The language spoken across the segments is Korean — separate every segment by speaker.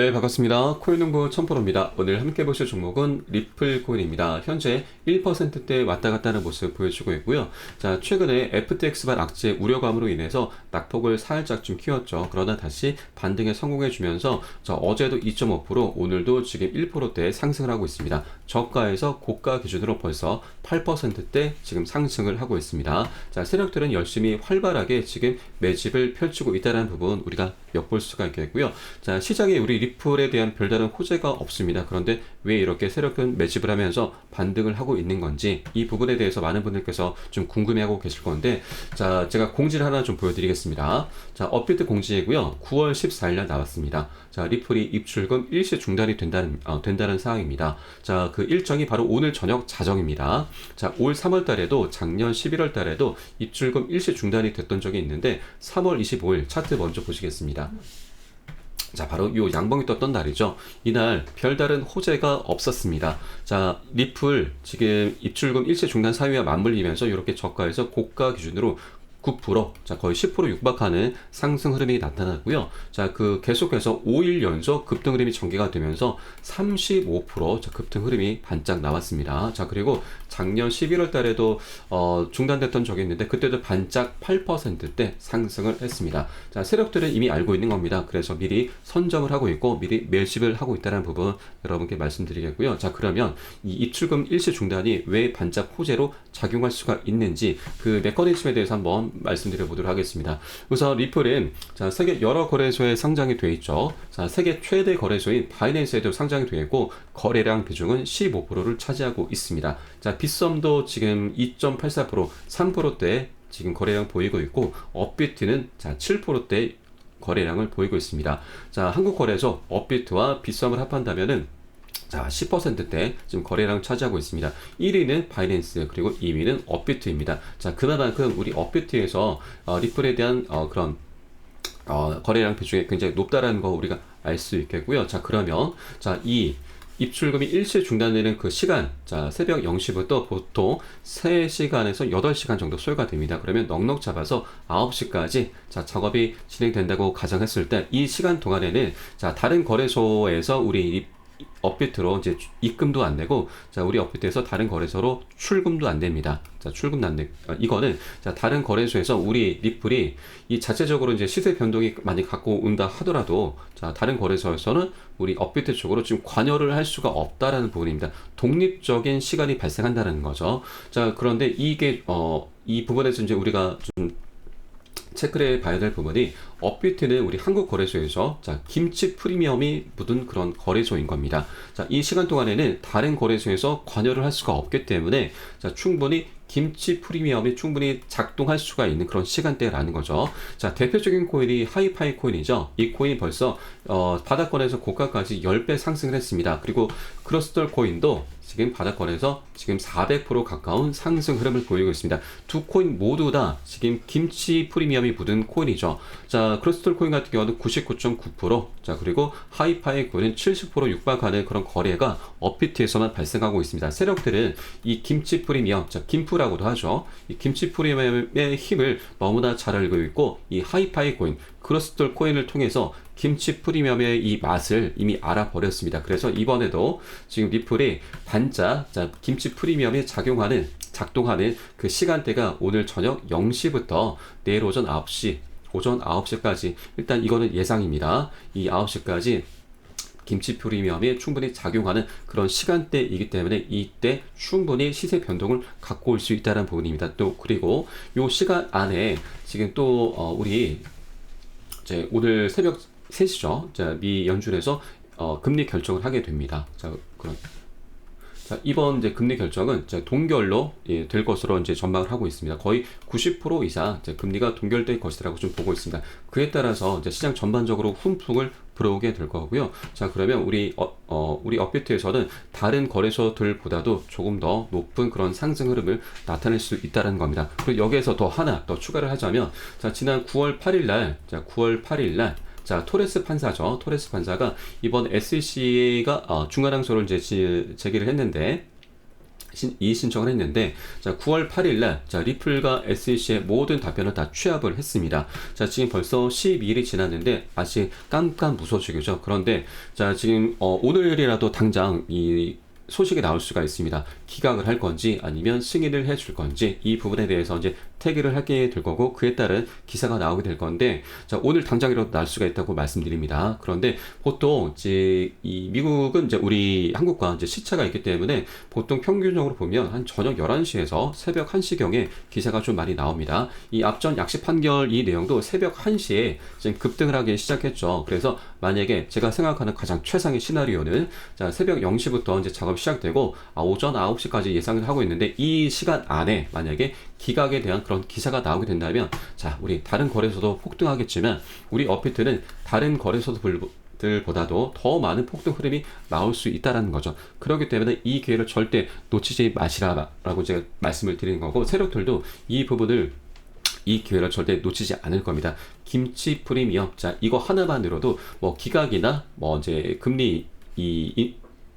Speaker 1: 네, 반갑습니다. 코인농구 천프로입니다. 오늘 함께 보실 종목은 리플 코인입니다. 현재 1%대 왔다 갔다 하는 모습 보여주고 있고요. 자, 최근에 FTX발 악재 우려감으로 인해서 낙폭을 살짝 좀 키웠죠. 그러나 다시 반등에 성공해 주면서 자, 어제도 2.5%, 오늘도 지금 1%대 상승을 하고 있습니다. 저가에서 고가 기준으로 벌써 8%대 지금 상승을 하고 있습니다. 자, 세력들은 열심히 활발하게 지금 매집을 펼치고 있다는 부분 우리가 엿볼 수가 있겠고요. 자, 시장에 우리 리플 에 대한 별다른 호재가 없습니다. 그런데 왜 이렇게 세력은 매집을 하면서 반등을 하고 있는 건지 이 부분에 대해서 많은 분들께서 좀 궁금해하고 계실 건데 자, 제가 공지를 하나 좀 보여드리겠습니다. 자, 업비트 공지이고요. 9월 14일 날 나왔습니다. 자, 리플이 입출금 일시 중단이 된다는 어, 된다는 사항입니다. 자, 그 일정이 바로 오늘 저녁 자정입니다. 자, 올 3월 달에도 작년 11월 달에도 입출금 일시 중단이 됐던 적이 있는데 3월 25일 차트 먼저 보시겠습니다. 자, 바로 요 양봉이 떴던 날이죠. 이날 별다른 호재가 없었습니다. 자, 리플 지금 입출금 일시 중단 사유와 맞물리면서 이렇게 저가에서 고가 기준으로 9%, 자, 거의 10% 육박하는 상승 흐름이 나타났고요. 자, 그 계속해서 5일 연속 급등 흐름이 전개가 되면서 35% 자, 급등 흐름이 반짝 나왔습니다. 자, 그리고 작년 11월 달에도 어, 중단됐던 적이 있는데 그때도 반짝 8%대 상승을 했습니다. 자, 세력들은 이미 알고 있는 겁니다. 그래서 미리 선점을 하고 있고 미리 매집을 하고 있다는 부분 여러분께 말씀드리겠고요. 자, 그러면 이 입출금 일시 중단이 왜 반짝 호재로 작용할 수가 있는지 그 메커니즘에 대해서 한번 말씀드려 보도록 하겠습니다. 우선 리플은 자, 세계 여러 거래소에 상장이 되어 있죠. 자, 세계 최대 거래소인 바이낸스에도 상장이 되어 있고 거래량 비중은 15%를 차지하고 있습니다. 자, 빗썸도 지금 2.84% 3%대 지금 거래량 보이고 있고 업비트는 자 7%대 거래량을 보이고 있습니다. 자, 한국 거래소 업비트와 빗썸을 합한다면은 자, 10%대 지금 거래량 차지하고 있습니다. 1위는 바이낸스 그리고 2위는 업비트입니다. 자, 그나마큼 우리 업비트에서 어, 리플에 대한 어, 그런 어, 거래량 비중이 굉장히 높다라는 거 우리가 알 수 있겠고요. 자, 그러면 자, 이 입출금이 일시 중단되는 그 시간, 자, 새벽 0시부터 보통 3시간에서 8시간 정도 소요가 됩니다. 그러면 넉넉 잡아서 9시까지 자, 작업이 진행된다고 가정했을 때 이 시간 동안에는 자, 다른 거래소에서 우리 업비트로 이제 입금도 안 되고 자 우리 업비트에서 다른 거래소로 출금도 안 됩니다. 자 출금도 안 돼. 어, 이거는 자 다른 거래소에서 우리 리플이 이 자체적으로 이제 시세 변동이 많이 갖고 온다 하더라도 자 다른 거래소에서는 우리 업비트 쪽으로 지금 관여를 할 수가 없다라는 부분입니다. 독립적인 시간이 발생한다는 거죠. 자 그런데 이게 어 이 부분에서 이제 우리가 좀 체크해 봐야 될 부분이 업비트는 우리 한국 거래소에서 자 김치 프리미엄이 묻은 그런 거래소인 겁니다. 자 이 시간 동안에는 다른 거래소에서 관여를 할 수가 없기 때문에 자 충분히 김치 프리미엄이 충분히 작동할 수가 있는 그런 시간대라는 거죠. 자, 대표적인 코인이 하이파이 코인이죠. 이 코인이 벌써 어, 바닥권에서 고가까지 10배 상승을 했습니다. 그리고 크로스털 코인도 지금 바닥권에서 지금 400% 가까운 상승 흐름을 보이고 있습니다. 두 코인 모두 다 지금 김치 프리미엄이 묻은 코인이죠. 자, 크로스털 코인 같은 경우는 99.9%, 자, 그리고 하이파이 코인은 70% 육박하는 그런 거래가 업비트에서만 발생하고 있습니다. 세력들은 이 김치 프리미엄, 자, 김프라고도 하죠. 이 김치 프리미엄의 힘을 너무나 잘 알고 있고, 이 하이파이 코인, 크로스털 코인을 통해서 김치 프리미엄의 이 맛을 이미 알아버렸습니다. 그래서 이번에도 지금 리플이 반짝 자, 김치 프리미엄에 작용하는 작동하는 그 시간대가 오늘 저녁 0시부터 내일 오전 9시 오전 9시까지 일단 이거는 예상입니다. 이 9시까지 김치 프리미엄이 충분히 작용하는 그런 시간대이기 때문에 이때 충분히 시세 변동을 갖고 올 수 있다는 부분입니다. 또 그리고 요 시간 안에 지금 또 어, 우리 이제 오늘 새벽 3시죠. 자, 미 연준에서 어, 금리 결정을 하게 됩니다. 자, 그런 자, 이번 이제 금리 결정은 이제 동결로 예, 될 것으로 이제 전망을 하고 있습니다. 거의 90% 이상 금리가 동결될 것이라고 좀 보고 있습니다. 그에 따라서 이제 시장 전반적으로 훈풍을 불어오게 될 거고요. 자, 그러면 우리 어, 어, 우리 업비트에서는 다른 거래소들보다도 조금 더 높은 그런 상승 흐름을 나타낼 수 있다는 겁니다. 그리고 여기에서 더 하나 더 추가를 하자면 자, 지난 9월 8일 날, 자, 9월 8일 날 자, 토레스 판사죠. 토레스 판사가 이번 SEC가 어, 중간항소를 이제 제기를 했는데 신, 이 신청을 했는데 자 9월 8일 날 자 리플과 SEC의 모든 답변을 다 취합을 했습니다. 자 지금 벌써 12일이 지났는데 아직 깜깜무소식이죠. 그런데 자 지금 어, 오늘이라도 당장 이 소식이 나올 수가 있습니다. 기각을 할 건지 아니면 승인을 해줄 건지 이 부분에 대해서 이제 태그를 하게 될 거고 그에 따른 기사가 나오게 될 건데 자 오늘 당장이라도 날 수가 있다고 말씀드립니다. 그런데 보통 이제 이 미국은 이제 우리 한국과 이제 시차가 있기 때문에 보통 평균적으로 보면 한 저녁 11시에서 새벽 1시경에 기사가 좀 많이 나옵니다. 이 앞전 약식 판결 이 내용도 새벽 1시에 지금 급등을 하기 시작했죠. 그래서 만약에 제가 생각하는 가장 최상의 시나리오는 자 새벽 0시부터 이제 작업 시작되고 아, 오전 9시까지 예상을 하고 있는데 이 시간 안에 만약에 기각에 대한 그런 기사가 나오게 된다면 자 우리 다른 거래소도 폭등하겠지만 우리 어피트는 다른 거래소들 보다도 더 많은 폭등 흐름이 나올 수 있다라는 거죠. 그렇기 때문에 이 기회를 절대 놓치지 마시라라고 제가 말씀을 드리는 거고 세력들도 이 부분을 이 기회를 절대 놓치지 않을 겁니다. 김치 프리미엄 자 이거 하나만으로도 뭐 기각이나 뭐 이제 금리 이, 이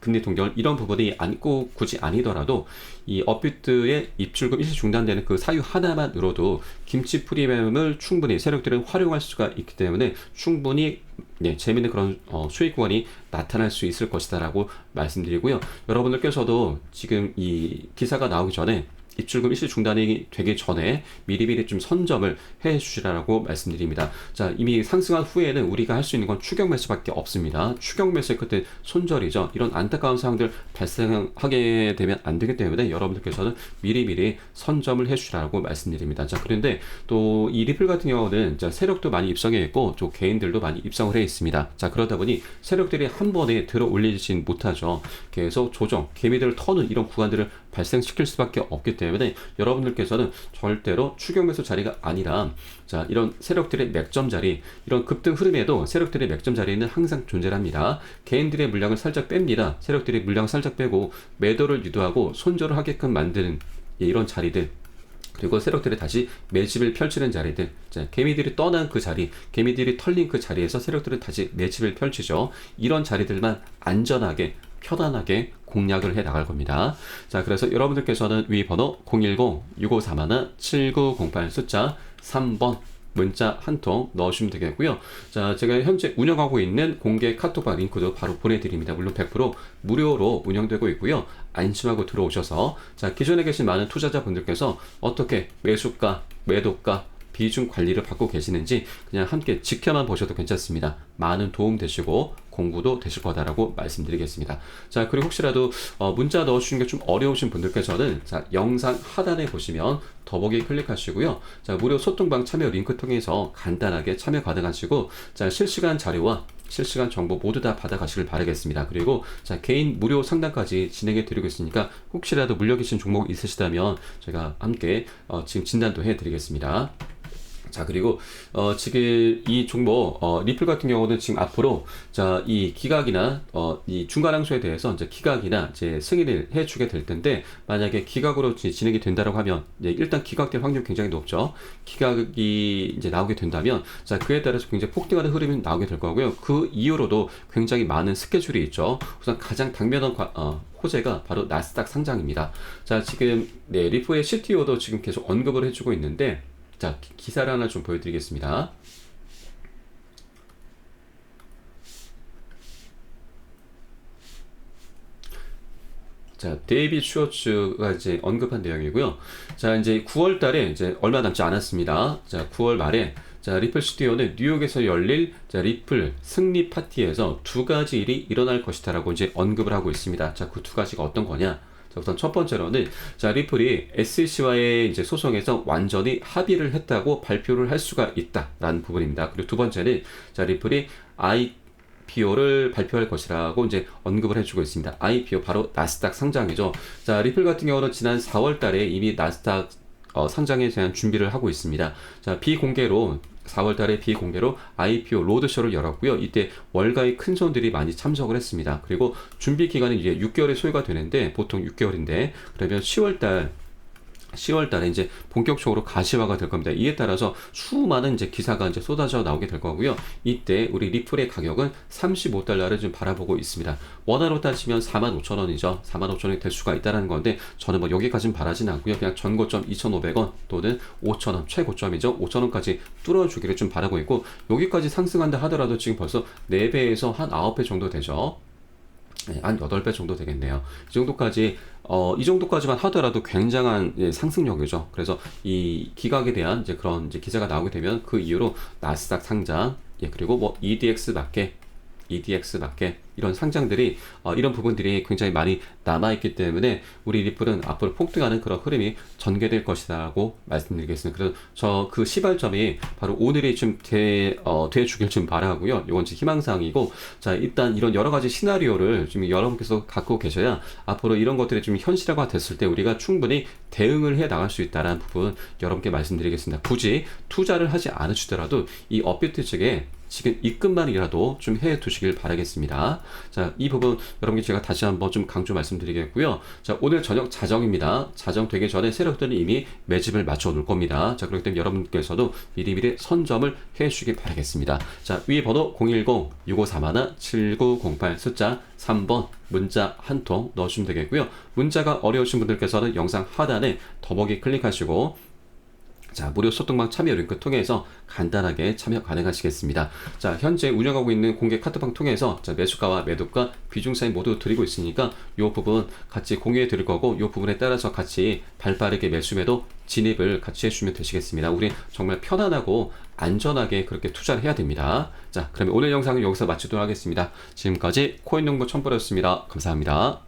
Speaker 1: 금리 동결 이런 부분이 안고 굳이 아니더라도 이 업비트의 입출금 일시 중단되는 그 사유 하나만으로도 김치 프리미엄을 충분히 세력들은 활용할 수가 있기 때문에 충분히 네, 재미있는 그런 어, 수익 구간이 나타날 수 있을 것이다라고 말씀드리고요. 여러분들께서도 지금 이 기사가 나오기 전에 입출금 일시 중단이 되기 전에 미리미리 좀 선점을 해 주시라고 말씀드립니다. 자, 이미 상승한 후에는 우리가 할 수 있는 건 추격 매수밖에 없습니다. 추격 매수의 끝에 손절이죠. 이런 안타까운 상황들 발생하게 되면 안 되기 때문에 여러분들께서는 미리미리 선점을 해 주시라고 말씀드립니다. 자, 그런데 또 이 리플 같은 경우는 자, 세력도 많이 입성해 있고 또 개인들도 많이 입성을 해 있습니다. 자, 그러다 보니 세력들이 한 번에 들어 올리진 못하죠. 계속 조정, 개미들을 터는 이런 구간들을 발생시킬 수밖에 없기 때문에 여러분들께서는 절대로 추격 매수 자리가 아니라 자 이런 세력들의 맥점 자리 이런 급등 흐름에도 세력들의 맥점 자리는 항상 존재합니다. 개인들의 물량을 살짝 뺍니다. 세력들이 물량을 살짝 빼고 매도를 유도하고 손절을 하게끔 만드는 예, 이런 자리들 그리고 세력들이 다시 매집을 펼치는 자리들, 자, 개미들이 떠난 그 자리, 개미들이 털린 그 자리에서 세력들은 다시 매집을 펼치죠. 이런 자리들만 안전하게 편안하게 공략을 해 나갈 겁니다. 자, 그래서 여러분들께서는 위 번호 010-6541-7908 숫자 3번 문자 한 통 넣으시면 되겠고요. 자, 제가 현재 운영하고 있는 공개 카톡방 링크도 바로 보내드립니다. 물론 100% 무료로 운영되고 있고요. 안심하고 들어오셔서 자, 기존에 계신 많은 투자자분들께서 어떻게 매수가, 매도가, 비중 관리를 받고 계시는지 그냥 함께 지켜만 보셔도 괜찮습니다. 많은 도움 되시고 공부도 되실 거다라고 말씀드리겠습니다. 자, 그리고 혹시라도 어, 문자 넣어주시는 게 좀 어려우신 분들께서는 자, 영상 하단에 보시면 더보기 클릭하시고요. 자, 무료 소통방 참여 링크 통해서 간단하게 참여 가능하시고 자, 실시간 자료와 실시간 정보 모두 다 받아가시길 바라겠습니다. 그리고 자, 개인 무료 상담까지 진행해 드리고 있으니까 혹시라도 물려 계신 종목 있으시다면 제가 함께 어, 지금 진단도 해 드리겠습니다. 자 그리고 어, 지금 이 종목 어, 리플 같은 경우는 지금 앞으로 자이 기각이나 어, 이 중간 항소에 대해서 이제 기각이나 이제 승인을 해주게 될 텐데 만약에 기각으로 진행이 된다라고 하면 예, 일단 기각될 확률 굉장히 높죠. 기각이 이제 나오게 된다면 자 그에 따라서 굉장히 폭등하는 흐름이 나오게 될 거고요. 그 이후로도 굉장히 많은 스케줄이 있죠. 우선 가장 당면한 과, 어, 호재가 바로 나스닥 상장입니다. 자 지금 네 리플의 CTO도 지금 계속 언급을 해주고 있는데. 자, 기사를 하나 좀 보여드리겠습니다. 자, 데이비 슈어츠가 이제 언급한 내용이고요. 자, 이제 9월 달에 이제 얼마 남지 않았습니다. 자, 9월 말에 자, 리플 스튜디오는 뉴욕에서 열릴 자, 리플 승리 파티에서 두 가지 일이 일어날 것이다라고 이제 언급을 하고 있습니다. 자, 그 두 가지가 어떤 거냐? 우선 첫 번째로는 자 리플이 SEC와의 이제 소송에서 완전히 합의를 했다고 발표를 할 수가 있다라는 부분입니다. 그리고 두 번째는 자 리플이 I IPO를 발표할 것이라고 이제 언급을 해주고 있습니다. IPO 바로 나스닥 상장이죠. 자 리플 같은 경우는 지난 4월 달에 이미 나스닥 어, 상장에 대한 준비를 하고 있습니다. 자 비공개로 4월 달에 비공개로 IPO 로드쇼를 열었고요. 이때 월가의 큰 손들이 많이 참석을 했습니다. 그리고 준비 기간은 이제 6개월의 소요가 되는데 보통 6개월인데 그러면 10월 달 10월 달에 이제 본격적으로 가시화가 될 겁니다. 이에 따라서 수많은 이제 기사가 이제 쏟아져 나오게 될 거고요. 이때 우리 리플의 가격은 35달러를 좀 바라보고 있습니다. 원화로 따지면 45,000원이죠. 45,000원이 될 수가 있다는 건데 저는 뭐 여기까지는 바라진 않고요. 그냥 전고점 2,500원 또는 5,000원 최고점이죠. 5,000원까지 뚫어주기를 좀 바라고 있고 여기까지 상승한다 하더라도 지금 벌써 4배에서 한 9배 정도 되죠. 네, 한 8배 정도 되겠네요. 이 정도까지, 어, 이 정도까지만 하더라도 굉장한 예, 상승력이죠. 그래서 이 기각에 대한 이제 그런 이제 기사가 나오게 되면 그 이후로 나스닥 상장, 예, 그리고 뭐 EDX밖에, EDX밖에 이런 상장들이, 어, 이런 부분들이 굉장히 많이 남아있기 때문에 우리 리플은 앞으로 폭등하는 그런 흐름이 전개될 것이라고 말씀드리겠습니다. 그래서 저 그 시발점이 바로 오늘이 좀 돼, 어, 돼주길 좀 바라고요. 이건 제 희망사항이고, 자, 일단 이런 여러 가지 시나리오를 좀 여러분께서 갖고 계셔야 앞으로 이런 것들이 좀 현실화가 됐을 때 우리가 충분히 대응을 해 나갈 수 있다는 부분 여러분께 말씀드리겠습니다. 굳이 투자를 하지 않으시더라도 이 업비트 측에 지금 입금만이라도 좀 해 두시길 바라겠습니다. 자, 이 부분 여러분께 제가 다시 한번 좀 강조 말씀드리겠고요. 자, 오늘 저녁 자정입니다. 자정 되기 전에 세력들은 이미 매집을 맞춰 놓을 겁니다. 자, 그렇기 때문에 여러분께서도 미리미리 선점을 해 주시길 바라겠습니다. 자, 위에 번호 010-6541-7908 숫자 3번 문자 한 통 넣으시면 되겠고요. 문자가 어려우신 분들께서는 영상 하단에 더보기 클릭하시고 자, 무료 소통방 참여 링크 통해서 간단하게 참여 가능하시겠습니다. 자, 현재 운영하고 있는 공개 카톡방 통해서 자, 매수가와 매도가 비중 사인 모두 드리고 있으니까 이 부분 같이 공유해 드릴 거고 이 부분에 따라서 같이 발빠르게 매수 매도 진입을 같이 해주시면 되시겠습니다. 우리 정말 편안하고 안전하게 그렇게 투자를 해야 됩니다. 자, 그러면 오늘 영상은 여기서 마치도록 하겠습니다. 지금까지 코인농부 첨보였습니다. 감사합니다.